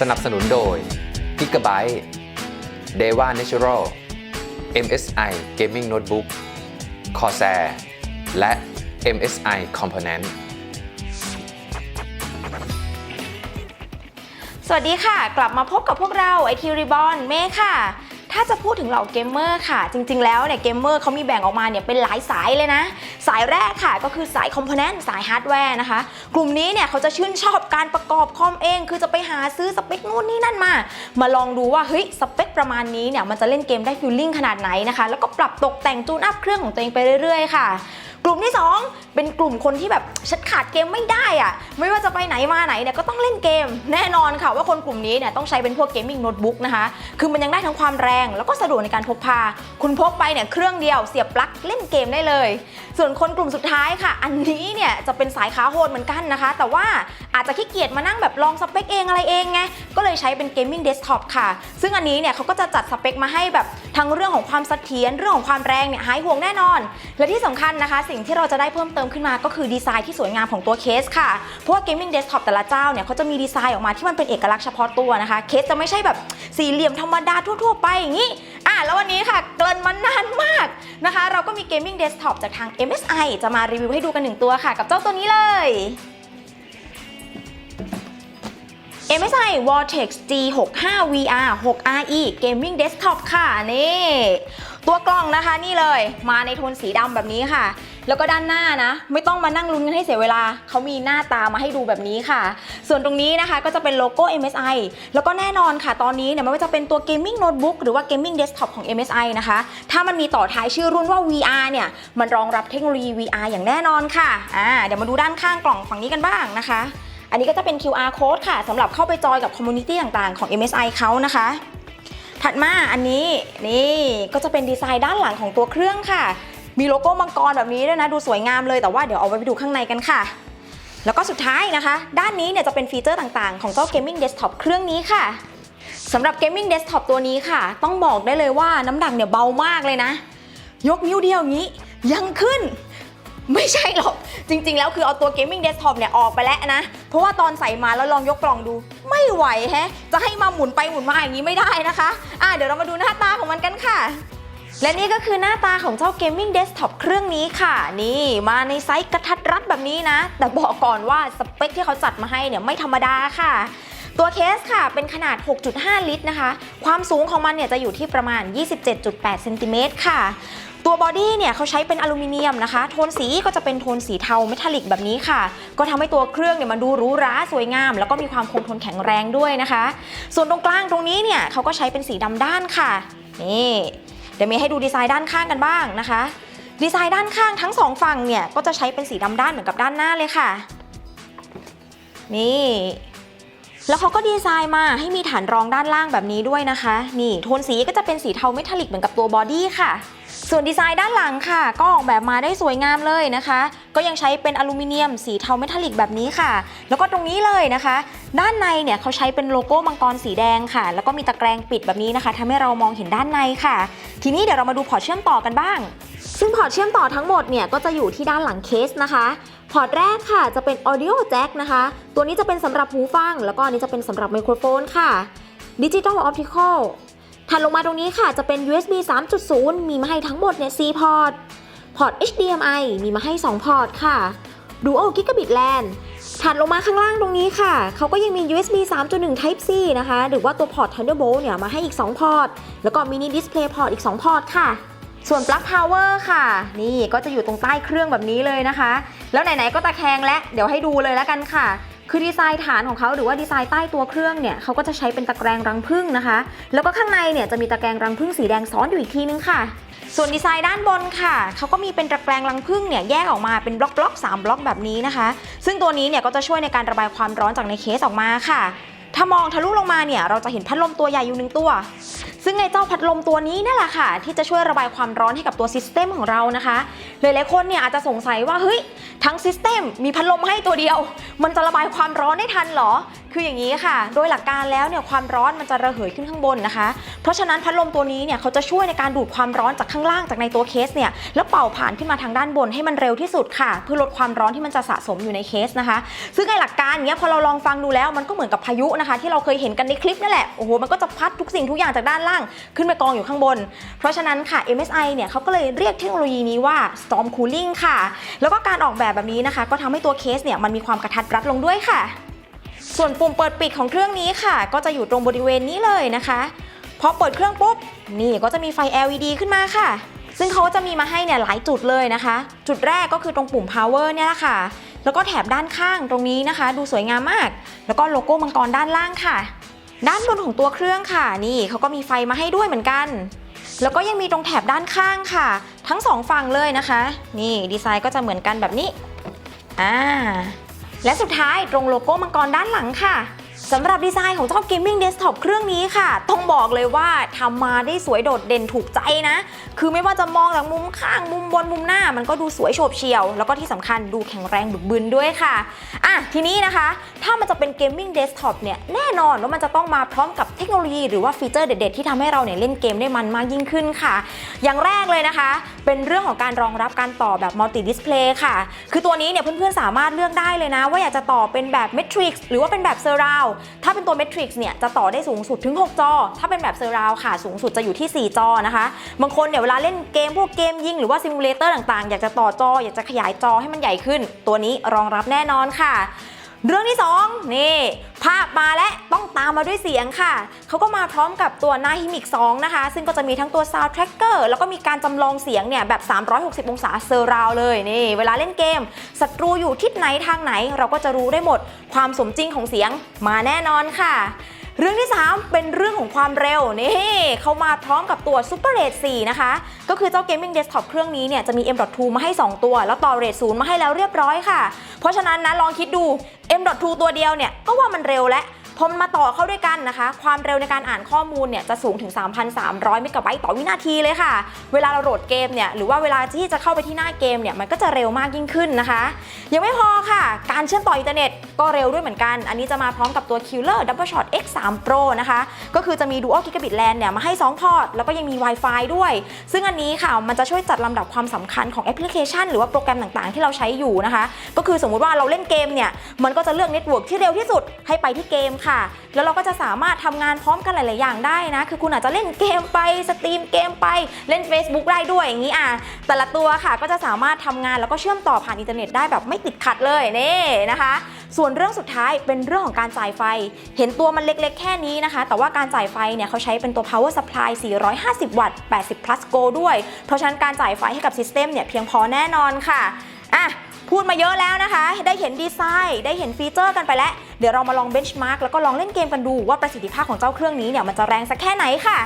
สนับสนุนโดย Gigabyte Deva Natural MSI Gaming Notebook Corsair และ MSI Component สวัสดีค่ะ กลับมาพบกับพวกเราไอทีริบอนเมค่ะ ถ้าจะพูดถึงเหล่าเกมเมอร์ค่ะ จริง ๆ แล้วเนี่ยเกมเมอร์เขามีแบ่งออกมาเนี่ยเป็นหลายสายเลยนะ สายแรกค่ะก็คือสายคอมโพเนนต์สายฮาร์ดแวร์นะคะ กลุ่มนี้เนี่ยเขาจะชื่นชอบการประกอบคอมเอง คือจะไปหาซื้อสเปคนู่นนี่นั่นมา มาลองดูว่าเฮ้ยสเปคประมาณนี้เนี่ยมันจะเล่นเกมได้ฟิลลิ่งขนาดไหนนะคะ แล้วก็ปรับตกแต่งจูนอัพเครื่องของตัวเองไปเรื่อย ๆ ค่ะกลุ่มที่ 2 เป็นกลุ่มคนที่แบบฉันขาดเกมไม่ได้อะไม่ว่าจะไปไหนมาไหนเนี่ยก็ต้องเล่นเกม แน่นอนค่ะว่าคนกลุ่มนี้เนี่ยต้องใช้เป็นพวกเกมมิ่งโน้ตบุ๊กนะคะ คือมันยังได้ทั้งความแรงแล้วก็สะดวกในการพกพา คุณพกไปเนี่ยเครื่องเดียวเสียบปลั๊กเล่นเกมได้เลย ส่วนคนกลุ่มสุดท้ายค่ะ อันนี้เนี่ยจะเป็นสายขาโหดเหมือนกันนะคะ แต่ว่าอาจจะขี้เกียจมานั่งแบบลองสเปคเองอะไรเองไง ก็เลยใช้เป็นเกมมิ่งเดสก์ท็อปค่ะ ซึ่งอันนี้เนี่ยเขาก็จะจัดสเปคมาให้แบบทั้งเรื่องของความเสถียรเรื่องของความแรงเนี่ยหายห่วงแน่นอน และที่สำคัญนะคะ สิ่งที่เราจะได้เพิ่มเติมขึ้นมาก็คือดีไซน์ที่สวยงามของตัวเคสค่ะ เพราะว่าเกมมิ่งเดสก์ท็อปแต่ละเจ้าเนี่ยเขาจะมีดีไซน์ออกมาที่มันเป็นเอกลักษณ์เฉพาะตัวนะคะ เคสจะไม่ใช่แบบสี่เหลี่ยมธรรมดาทั่ว ๆ ไปอย่างนี้อะแล้ววันนี้ค่ะเกินมานานมากนะคะ เราก็มีเกมมิ่งเดสก์ท็อปจากทาง MSI จะมารีวิวให้ดูกันหนึ่งตัวค่ะ กับเจ้าตัวนี้เลย MSI Vortex G65 VR 6RE Gaming Desktop ค่ะนี่ ตัวกล้องนะคะนี่เลย มาในโทนสีดำแบบนี้ค่ะ แล้วก็ด้านหน้านะ ไม่ต้องมานั่งลุ้นกันให้เสียเวลา เขามีหน้าตามาให้ดูแบบนี้ค่ะ ส่วนตรงนี้นะคะก็จะเป็นโลโก้ MSI แล้วก็แน่นอนค่ะ ตอนนี้เนี่ยไม่ว่าจะเป็นตัว Gaming Notebook หรือว่า Gaming Desktop ของ MSI นะคะ ถ้ามันมีต่อท้ายชื่อรุ่นว่า VR เนี่ย มันรองรับเทคโนโลยี VR อย่างแน่นอนค่ะอ่าเดี๋ยวมาดูด้านข้างกล่องฝั่งนี้กันบ้างนะคะ อันนี้ก็จะเป็น QR code ค่ะสำหรับเข้าไปจอยกับคอมมูนิตี้ต่างๆของ MSI เขานะคะถัดมาอันนี้นี่ก็จะเป็นดีไซน์ด้านหลังของตัวเครื่องค่ะ มีโลโก้มังกรแบบนี้ด้วยนะดูสวยงามเลยแต่ว่าเดี๋ยวเอาไว้ไปดูข้างในกันค่ะ แล้วก็สุดท้ายนะคะ ด้านนี้เนี่ยจะเป็นฟีเจอร์ต่างๆ ของเจ้า Gaming Desktop เครื่องนี้ค่ะสำหรับ Gaming Desktop ตัวนี้ค่ะ ต้องบอกได้เลยว่าน้ำหนักเนี่ยเบามากเลยนะ ยกนิ้วเดียวงนี้ยังขึ้นไม่ใช่หรอก จริง ๆ แล้วคือเอาตัว Gaming Desktop เนี่ยออกไปแล้วนะ เพราะว่าตอนใส่มาแล้วลองยกกล่องดู ไม่ไหวแฮะ จะให้มาหมุนไปหมุนมาอย่างนี้ไม่ได้นะคะ อะเดี๋ยวเรามาดูหน้าตาของมันกันค่ะ และนี่ก็คือหน้าตาของเจ้า Gaming Desktop เครื่องนี้ค่ะ นี่มาในไซส์กระทัดรัดแบบนี้นะ แต่บอกก่อนว่าสเปคที่เขาจัดมาให้เนี่ยไม่ธรรมดาค่ะตัวเคสค่ะเป็นขนาด 6.5 ลิตรนะคะ ความสูงของมันเนี่ยจะอยู่ที่ประมาณ 27.8เซนติเมตรค่ะ ตัวบอดี้เนี่ยเขาใช้เป็นอลูมิเนียมนะคะ โทนสีก็จะเป็นโทนสีเทาเมทัลลิกแบบนี้ค่ะ ก็ทำให้ตัวเครื่องเนี่ยมันดูหรูหราสวยงาม แล้วก็มีความคงทนแข็งแรงด้วยนะคะ ส่วนตรงกลางตรงนี้เนี่ยเขาก็ใช้เป็นสีดำด้านค่ะ นี่ เดี๋ยวมีให้ดูดีไซน์ด้านข้างกันบ้างนะคะ ดีไซน์ด้านข้างทั้งสองฝั่งเนี่ยก็จะใช้เป็นสีดำด้านเหมือนกับด้านหน้าเลยค่ะ นี่แล้วเขาก็ดีไซน์มาให้มีฐานรองด้านล่างแบบนี้ด้วยนะคะ นี่โทนสีก็จะเป็นสีเทาเมทัลลิกเหมือนกับตัวบอดี้ค่ะ ส่วนดีไซน์ด้านหลังค่ะ ก็ออกแบบมาได้สวยงามเลยนะคะ ก็ยังใช้เป็นอลูมิเนียมสีเทาเมทัลลิกแบบนี้ค่ะ แล้วก็ตรงนี้เลยนะคะ ด้านในเนี่ยเขาใช้เป็นโลโก้มังกรสีแดงค่ะ แล้วก็มีตะแกรงปิดแบบนี้นะคะทำให้เรามองเห็นด้านในค่ะ ทีนี้เดี๋ยวเรามาดูพอร์ตเชื่อมต่อกันบ้าง ซึ่งพอร์ตเชื่อมต่อทั้งหมดเนี่ยก็จะอยู่ที่ด้านหลังเคสนะคะพอร์ตแรกค่ะจะเป็น audio jack นะคะ ตัวนี้จะเป็นสำหรับหูฟัง แล้วก็อันนี้จะเป็นสำหรับไมโครโฟนค่ะ Digital Optical ถัดลงมาตรงนี้ค่ะจะเป็น USB 3.0 มีมาให้ทั้งหมดเนี่ย4พอร์ต พอร์ต HDMI มีมาให้ 2 พอร์ตค่ะ Dual Gigabit LAN ถัดลงมาข้างล่างตรงนี้ค่ะ เขาก็ยังมี USB 3.1 Type C นะคะ หรือว่าตัวพอร์ต Thunderbolt เนี่ยมาให้อีก 2 พอร์ต แล้วก็ Mini Display Port อีก 2 พอร์ตค่ะ ส่วนปลั๊ก power ค่ะ นี่ก็จะอยู่ตรงใต้เครื่องแบบนี้เลยนะคะ แล้วไหนๆก็ตะแคงและ เดี๋ยวให้ดูเลยแล้วกันค่ะคือดีไซน์ฐานของเขาหรือว่าดีไซน์ใต้ตัวเครื่องเนี่ยเขาก็จะใช้เป็นตะแกรงรังผึ้งนะคะ แล้วก็ข้างในเนี่ยจะมีตะแกรงรังผึ้งสีแดงซ้อนอยู่อีกทีนึงค่ะ ส่วนดีไซน์ด้านบนค่ะเขาก็มีเป็นตะแกรงรังผึ้งเนี่ยแยกออกมาเป็นบล็อกบล็อกสามบล็อกแบบนี้นะคะ ซึ่งตัวนี้เนี่ยก็จะช่วยในการระบายความร้อนจากในเคสออกมาค่ะ ถ้ามองทะลุลงมาเนี่ยเราจะเห็นพัดลมตัวใหญ่อยู่หนึ่งตัว ซึ่งไอ้เจ้าพัดลมตัวนี้นั่นแหละค่ะ ที่จะช่วยระบายความร้อนให้กับตัวซิสเต็มของเรานะคะหลายๆคนเนี่ยอาจจะสงสัยว่าเฮ้ยทั้งซิสเต็มมีพัดลมให้ตัวเดียว มันจะระบายความร้อนได้ทันหรอ คืออย่างนี้ค่ะ โดยหลักการแล้วเนี่ยความร้อนมันจะระเหยขึ้นข้างบนนะคะ เพราะฉะนั้นพัดลมตัวนี้เนี่ยเขาจะช่วยในการดูดความร้อนจากข้างล่างจากในตัวเคสเนี่ยแล้วเป่าผ่านขึ้นมาทางด้านบนให้มันเร็วที่สุดค่ะ เพื่อลดความร้อนที่มันจะสะสมอยู่ในเคสนะคะ ซึ่งไอหลักการเนี้ยพอเราลองฟังดูแล้วมันก็เหมือนกับพายุนะคะ ที่เราเคยเห็นกันในคลิปนั่นแหละโอ้โหมันก็จะพัดทุกสิ่งทุกอย่างจากด้านล่างขึ้นไปกองอยู่ข้างบน เพราะฉะนั้นค่ะ MSI เนี่ยเขาก็เลยเรียกเทคโนโลยีนี้ว่า storm cooling ค่ะ แล้วก็การออกแบบแบบนี้นะคะ ก็ทำให้ตัวเคสเนี่ยมันมีความกระทัดรัดลงด้วยค่ะ ส่วนปุ่มเปิดปิดของเครื่องนี้ค่ะ ก็จะอยู่ตรงบริเวณนี้เลยนะคะพอเปิดเครื่องปุ๊บนี่ก็จะมีไฟ LED ขึ้นมาค่ะ ซึ่งเขาจะมีมาให้เนี่ยหลายจุดเลยนะคะ จุดแรกก็คือตรงปุ่ม power เนี่ยแหละค่ะ แล้วก็แถบด้านข้างตรงนี้นะคะ ดูสวยงามมาก แล้วก็โลโก้มังกรด้านล่างค่ะ ด้านบนของตัวเครื่องค่ะ นี่เขาก็มีไฟมาให้ด้วยเหมือนกัน แล้วก็ยังมีตรงแถบด้านข้างค่ะ ทั้งสองฝั่งเลยนะคะ นี่ดีไซน์ก็จะเหมือนกันแบบนี้อ่า และสุดท้ายตรงโลโก้มังกรด้านหลังค่ะ สำหรับดีไซน์ของเจ้า Gaming Desktop เครื่องนี้ค่ะ ต้องบอกเลยว่าทำมาได้สวยโดดเด่นถูกใจนะ คือไม่ว่าจะมองจากมุมข้างมุมบนมุมหน้า มันก็ดูสวยโฉบเฉี่ยว แล้วก็ที่สำคัญดูแข็งแรงบึกบึนด้วยค่ะ อะ ทีนี้นะคะ ถ้ามันจะเป็น Gaming Desktop เนี่ยแน่นอนว่ามันจะต้องมาพร้อมกับเทคโนโลยีหรือว่าฟีเจอร์เด็ด ๆ ที่ทำให้เราเนี่ยเล่นเกมได้มันมากยิ่งขึ้นค่ะ อย่างแรกเลยนะคะ เป็นเรื่องของการรองรับการต่อแบบมัลติดิสเพลย์ค่ะ คือตัวนี้เนี่ยเพื่อนๆสามารถเลือกได้เลยนะ ว่าอยากจะต่อเป็นแบบ Matrix หรือว่าเป็นแบบเซอร์ราวถ้าเป็นตัวแมทริกซ์เนี่ยจะต่อได้สูงสุดถึง 6 จอ ถ้าเป็นแบบเซอร์ราวค่ะสูงสุดจะอยู่ที่ 4 จอนะคะ บางคนเนี่ยเวลาเล่นเกมพวกเกมยิงหรือว่าซิมูเลเตอร์ต่างๆ อยากจะต่อจอ อยากจะขยายจอให้มันใหญ่ขึ้น ตัวนี้รองรับแน่นอนค่ะ เรื่องที่2นี่ภาพมาและต้องตามมาด้วยเสียงค่ะ เขาก็มาพร้อมกับตัวนาฮิมิก2นะคะ ซึ่งก็จะมีทั้งตัวซาวด์แทร็กเกอร์แล้วก็มีการจำลองเสียงเนี่ยแบบ 360 องศาเซอร์ราวเลยนี่ เวลาเล่นเกมศัตรูอยู่ทิศไหนทางไหน เราก็จะรู้ได้หมด ความสมจริงของเสียงมาแน่นอนค่ะ เรื่องที่ 3 เป็นเรื่องของความเร็วนี่เขามาพร้อมกับตัว Super r a t 4นะคะ ก็คือเจ้า Gaming Desktop เครื่องนี้เนี่ยจะมี M.2 มาให้ 2 ตัว แล้วต่อ Rate 0 มาให้แล้วเรียบร้อยค่ะ เพราะฉะนั้นนะลองคิดดู M.2 ตัวเดียวเนี่ยก็ว่ามันเร็วแล้ว พอมันมาต่อเข้าด้วยกันนะคะ ความเร็วในการอ่านข้อมูลเนี่ยจะสูงถึง 3,300 เมกะไบต์ต่อวินาทีเลยค่ะ เวลาเราโหลดเกมเนี่ยหรือว่าเวลาที่จะเข้าไปที่หน้าเกมเนี่ยมันก็จะเร็วมากยิ่งขึ้นนะคะ ยังไม่พอค่ะ การเชื่อมต่ออินเทอร์เน็ตก็เร็วด้วยเหมือนกัน อันนี้จะมาพร้อมกับตัว Killer Double Shot X3 Pro นะคะ ก็คือจะมี Dual Gigabit LAN เนี่ยมาให้ 2 พอร์ต แล้วก็ยังมี Wi-Fi ด้วย ซึ่งอันนี้ค่ะ มันจะช่วยจัดลำดับความสำคัญของแอปพลิเคชัน หรือว่าโปรแกรมต่างๆ ที่เราใช้อยู่นะคะ ก็คือสมมุติว่าเราเล่นเกมเนี่ย มันก็จะเลือกเน็ตเวิร์กที่เร็วที่สุดให้ไปที่เกมค่ะแล้วเราก็จะสามารถทำงานพร้อมกันหลาย ๆ อย่างได้นะ คือคุณอาจจะเล่นเกมไปสตรีมเกมไปเล่น Facebook ได้ด้วยอย่างนี้อะแต่ละตัวค่ะก็จะสามารถทำงานแล้วก็เชื่อมต่อผ่านอินเทอร์เน็ตได้แบบไม่ติดขัดเลยนี่นะคะ ส่วนเรื่องสุดท้ายเป็นเรื่องของการจ่ายไฟ เห็นตัวมันเล็ก ๆ แค่นี้นะคะ แต่ว่าการจ่ายไฟเนี่ยเขาใช้เป็นตัว power supply 450 วัตต์ 80 plus go ด้วย เพราะฉะนั้นการจ่ายไฟให้กับซิสเต็มเนี่ยเพียงพอแน่นอนค่ะอะ พูดมาเยอะแล้วนะคะ ได้เห็นดีไซน์ ได้เห็นฟีเจอร์กันไปแล้ว เดี๋ยวเรามาลองเบนช์มาร์กแล้วก็ลองเล่นเกมกันดูว่าประสิทธิภาพของเจ้าเครื่องนี้เนี่ยมันจะแรงสักแค่ไหนค่ะ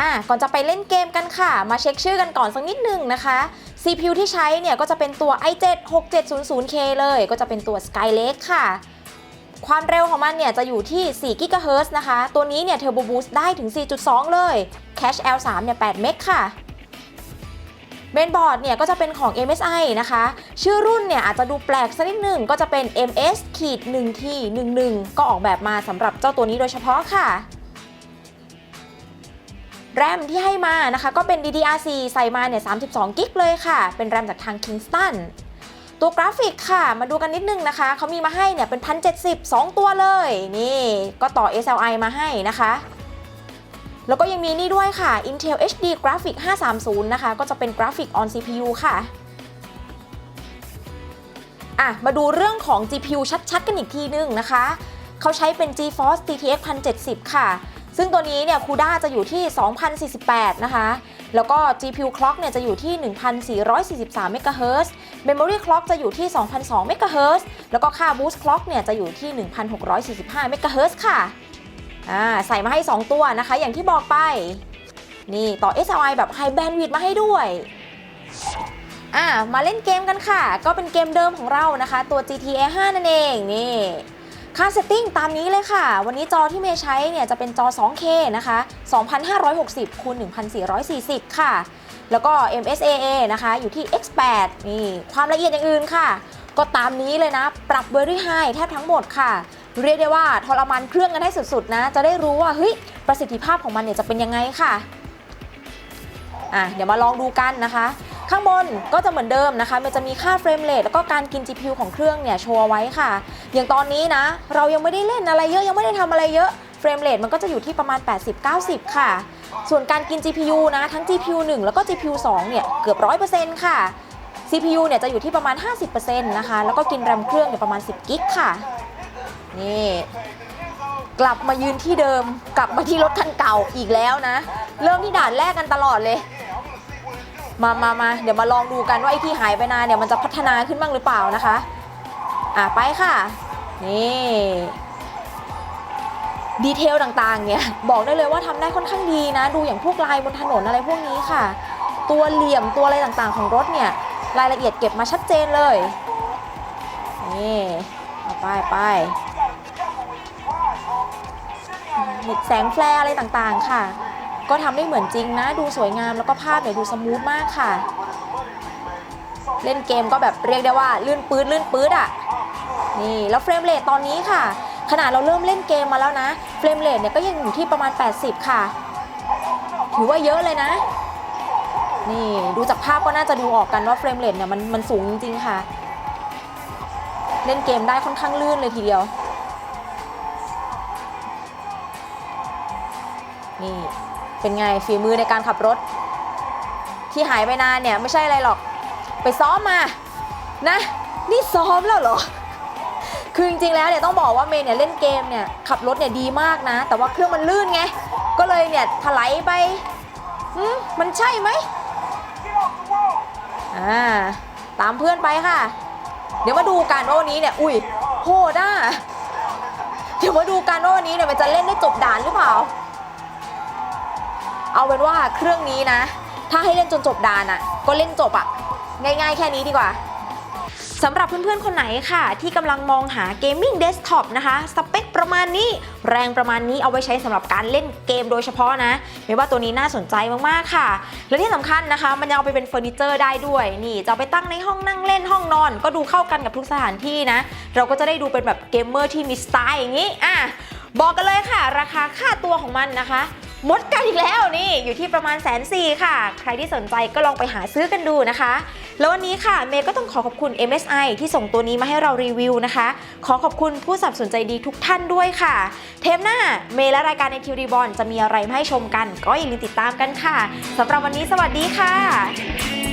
อะก่อนจะไปเล่นเกมกันค่ะ มาเช็คชื่อกันก่อนสักนิดหนึ่งนะคะ CPU ที่ใช้เนี่ยก็จะเป็นตัว i7 6700K เลย ก็จะเป็นตัว Skylake ค่ะ ความเร็วของมันเนี่ยจะอยู่ที่4 GHz นะคะ ตัวนี้เนี่ย Turbo Boost ได้ถึง 4.2 เลย Cache L3 เนี่ย8เมกค่ะ เมนบอร์ดเนี่ยก็จะเป็นของ MSI นะคะ ชื่อรุ่นเนี่ยอาจจะดูแปลกสักนิดหนึ่งก็จะเป็น MS ขีด1 T 11ก็ออกแบบมาสำหรับเจ้าตัวนี้โดยเฉพาะค่ะ แรมที่ให้มานะคะก็เป็น DDR4 ใส่มาเนี่ย32กิกเลยค่ะ เป็นแรมจากทาง Kingston ตัวกราฟิกค่ะ มาดูกันนิดนึงนะคะ เขามีมาให้เนี่ยเป็น 1070 2 ตัวเลย นี่ ก็ต่อ SLI มาให้นะคะ แล้วก็ยังมีนี่ด้วยค่ะ Intel HD Graphic 530 นะคะ ก็จะเป็นกราฟิก on CPU ค่ะอะ มาดูเรื่องของ GPU ชัดๆ กันอีกทีนึงนะคะ เขาใช้เป็น GeForce GTX 1070 ค่ะ ซึ่งตัวนี้เนี่ย CUDA จะอยู่ที่ 2048 นะคะ แล้วก็ GPU clock เนี่ยจะอยู่ที่ 1443 MHz Memory clock จะอยู่ที่ 2002 MHz แล้วก็ค่า Boost clock เนี่ยจะอยู่ที่ 1645 MHz ค่ะ อ่าใส่มาให้ 2 ตัวนะคะ อย่างที่บอกไป นี่ต่อ SLI แบบ High Bandwidth มาให้ด้วยอ่ามาเล่นเกมกันค่ะ ก็เป็นเกมเดิมของเรานะคะ ตัว GTA 5 นั่นเองนี่ค่าเซตติ้งตามนี้เลยค่ะ วันนี้จอที่เมย์ใช้เนี่ยจะเป็นจอ 2K นะคะ 2560คูณ1440 ค่ะ แล้วก็ MSAA นะคะ อยู่ที่ X8 นี่ ความละเอียดอย่างอื่นค่ะ ก็ตามนี้เลยนะ ปรับ Very High แทบทั้งหมดค่ะ เรียกได้ว่าทรมานเครื่องกันให้สุดๆนะ จะได้รู้ว่าเฮ้ยประสิทธิภาพของมันเนี่ยจะเป็นยังไงค่ะอะเดี๋ยวมาลองดูกันนะคะ ข้างบนก็จะเหมือนเดิมนะคะ มันจะมีค่าเฟรมเรทแล้วก็การกิน GPU ของเครื่องเนี่ยโชว์ไว้ค่ะ อย่างตอนนี้นะ เรายังไม่ได้เล่นอะไรเยอะยังไม่ได้ทำอะไรเยอะเฟรมเรทมันก็จะอยู่ที่ประมาณ 80-90 ค่ะ ส่วนการกิน GPU นะทั้ง GPU 1 แล้วก็ GPU 2 เนี่ยเกือบ 100%ค่ะ CPU เนี่ยจะอยู่ที่ประมาณ 50%นะคะ แล้วก็กินแรมเครื่องเนี่ยประมาณ 10 กิกค่ะ นี่ กลับมายืนที่เดิมกลับมาที่รถคันเก่าอีกแล้วนะ เริ่มที่ด่านแรกกันตลอดเลย มามามาเดี๋ยวมาลองดูกันว่าไอ้ที่หายไปนานเนี่ยมันจะพัฒนาขึ้นบ้างหรือเปล่านะคะ อะไปค่ะ นี่ดีเทลต่างๆ เนี่ย บอกได้เลยว่าทำได้ค่อนข้างดีนะ ดูอย่างพวกลายบนถนนอะไรพวกนี้ค่ะ ตัวเหลี่ยมตัวอะไรต่างๆ ของรถเนี่ย รายละเอียดเก็บมาชัดเจนเลย นี่ เอาไปไป เน็ตแสงแฟลร์อะไรต่างๆค่ะ ก็ทำได้เหมือนจริงนะ ดูสวยงามแล้วก็ภาพเนี่ยดูสมูทมากค่ะ เล่นเกมก็แบบเรียกได้ว่าลื่นปื๊ดลื่นปื๊ดอะนี่แล้วเฟรมเรทตอนนี้ค่ะ ขนาดเราเริ่มเล่นเกมมาแล้วนะ เฟรมเรทเนี่ยก็ยังอยู่ที่ประมาณ 80 ค่ะ ถือว่าเยอะเลยนะ นี่ดูจากภาพก็น่าจะดูออกกันว่าเฟรมเรทเนี่ยมันมันสูงจริงๆค่ะ เล่นเกมได้ค่อนข้างลื่นเลยทีเดียว นี่เป็นไงฝีมือในการขับรถ ที่หายไปนานเนี่ยไม่ใช่อะไรหรอก ไปซ้อมมานะนี่ซ้อมแล้วเหรอ คือจริงๆแล้วเนี่ยต้องบอกว่าเมย์เนี่ยเล่นเกมเนี่ยขับรถเนี่ยดีมากนะ แต่ว่าเครื่องมันลื่นไง ก็เลยเนี่ยถลายไปมมันใช่ไหมอ่าตามเพื่อนไปค่ะ เดี๋ยวมาดูกันว่าวันนี้เนี่ยอุ้ยโหดอะเดี๋ยวมาดูกันว่าวันนี้เนี่ยมันจะเล่นได้จบด่านหรือเปล่า เอาเป็นว่าเครื่องนี้นะ ถ้าให้เล่นจนจบดานอะ ก็เล่นจบอะ ง่ายๆ แค่นี้ดีกว่าสำหรับเพื่อนๆ คนไหนค่ะ ที่กำลังมองหาเกมมิ่งเดสก์ท็อปนะคะ สเปคประมาณนี้ แรงประมาณนี้เอาไว้ใช้สำหรับการเล่นเกมโดยเฉพาะนะไม่ว่าตัวนี้น่าสนใจมากๆค่ะ และที่สำคัญนะคะ มันยังเอาไปเป็นเฟอร์นิเจอร์ได้ด้วย นี่จะเอาไปตั้งในห้องนั่งเล่นห้องนอน ก็ดูเข้ากันกับทุกสถานที่นะ เราก็จะได้ดูเป็นแบบเกมเมอร์ที่มีสไตล์อย่างนี้อะบอกกันเลยค่ะ ราคาค่าตัวของมันนะคะ มดกันอีกแล้วนี่อยู่ที่ประมาณแสนสี่ค่ะ ใครที่สนใจก็ลองไปหาซื้อกันดูนะคะ แล้ววันนี้ค่ะเมย์ก็ต้องขอขอบคุณ MSI ที่ส่งตัวนี้มาให้เรารีวิวนะคะ ขอขอบคุณผู้สนับสนุนใจดีทุกท่านด้วยค่ะ เทปหน้าเมย์และรายการในทิวรีบอลจะมีอะไรมาให้ชมกัน ก็อย่าลืมติดตามกันค่ะสำหรับวันนี้สวัสดีค่ะ